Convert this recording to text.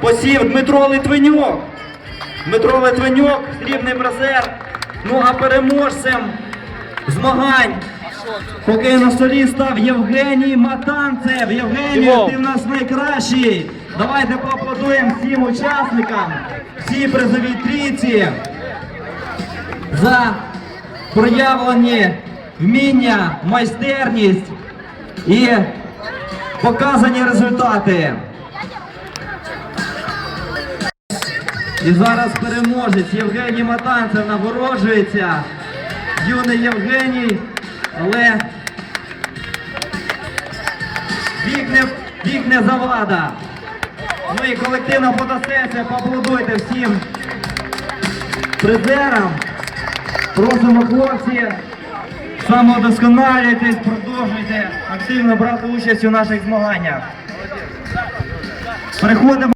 Посів Дмитро Литвинюк. Дмитро Литвинюк, срібний призер. Ну а переможцем змагань хокей на столі став Євгеній Матанцев. Євгеній, ти в нас найкращий. Давайте поаплодуємо всім учасникам, всій призовій трійці за проявлені вміння, майстерність і показані результати. І зараз переможець Євгеній Матанцев нагороджується. Юний Євгеній, але вік не, вік завада. Ну і колективна фотосесія, поаплодуйте всім призерам. Просимо хлопці, самодосконалюйтесь, продовжуйте активно брати участь у наших змаганнях. Переходимо.